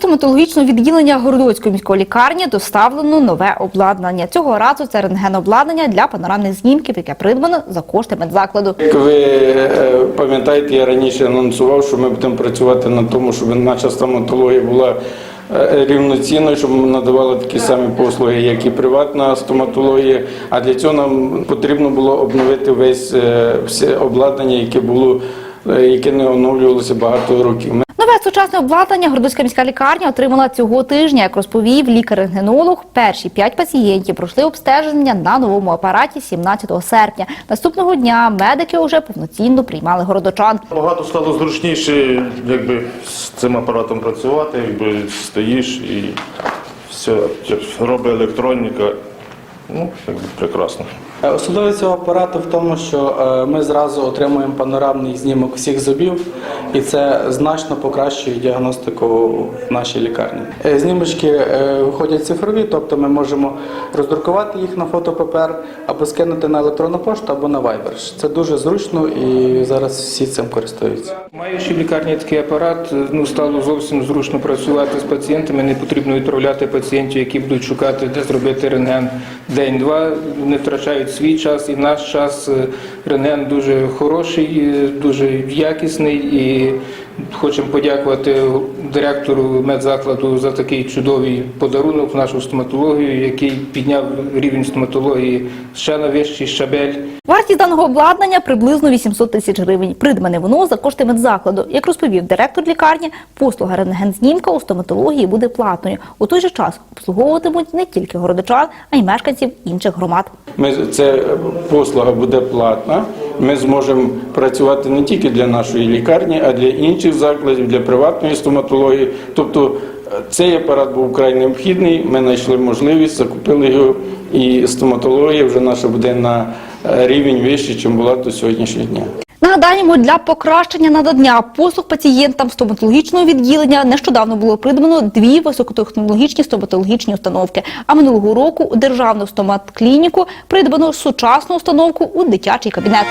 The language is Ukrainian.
стоматологічного відділення Городоцької міської лікарні доставлено нове обладнання. Цього разу це рентгенобладнання для панорамних знімків, яке придбано за кошти медзакладу. Як ви е, пам'ятаєте, я раніше анонсував, що ми будемо працювати на тому, щоб наша стоматологія була е, рівноцінною, щоб ми надавали такі самі послуги, як і приватна стоматологія. А для цього нам потрібно було обновити весь е, все обладнання, яке було яке не оновлювалося багато років. Сучасне обладнання Городоцька міська лікарня отримала цього тижня. Як розповів лікар-рентгенолог, перші п'ять пацієнтів пройшли обстеження на новому апараті 17 серпня. Наступного дня медики вже повноцінно приймали городочан. Багато стало зручніше, якби з цим апаратом працювати, якби стоїш і все робить електроніка. Ну, якби прекрасно. Е, Особливість цього апарату в тому, що е, ми зразу отримуємо панорамний знімок всіх зубів, і це значно покращує діагностику в нашій лікарні. Е, Знімочки виходять цифрові, тобто ми можемо роздрукувати їх на фотопапер або скинути на електронну пошту або на Viber. Це дуже зручно і зараз всі цим користуються. Маючи в лікарні такий апарат, ну стало зовсім зручно працювати з пацієнтами. Не потрібно відправляти пацієнтів, які будуть шукати, де зробити рентген день-два. Не втрачають свій час і наш час. Е, Рентген дуже хороший, дуже якісний і хочемо подякувати директору медзакладу за такий чудовий подарунок в нашу стоматологію, який підняв рівень стоматології ще на вищий щабель. Вартість даного обладнання приблизно 800 тисяч гривень. Придбане воно за кошти медзакладу. Як розповів директор лікарні, послуга рентгензнімка у стоматології буде платною. У той же час обслуговуватимуть не тільки городочан, а й мешканців інших громад. Ми це послуга буде платна. Ми зможемо працювати не тільки для нашої лікарні, а для інших закладів, для приватної стоматології. Тобто е, цей апарат був вкрай необхідний. Ми знайшли можливість, закупили його, і стоматологія вже наша буде на е, рівень вищий, ніж була до сьогоднішнього дня. Нагадаємо, для покращення надання послуг пацієнтам стоматологічного відділення нещодавно було придбано дві високотехнологічні стоматологічні установки. А минулого року у державну стоматклініку придбано сучасну установку у дитячий кабінет.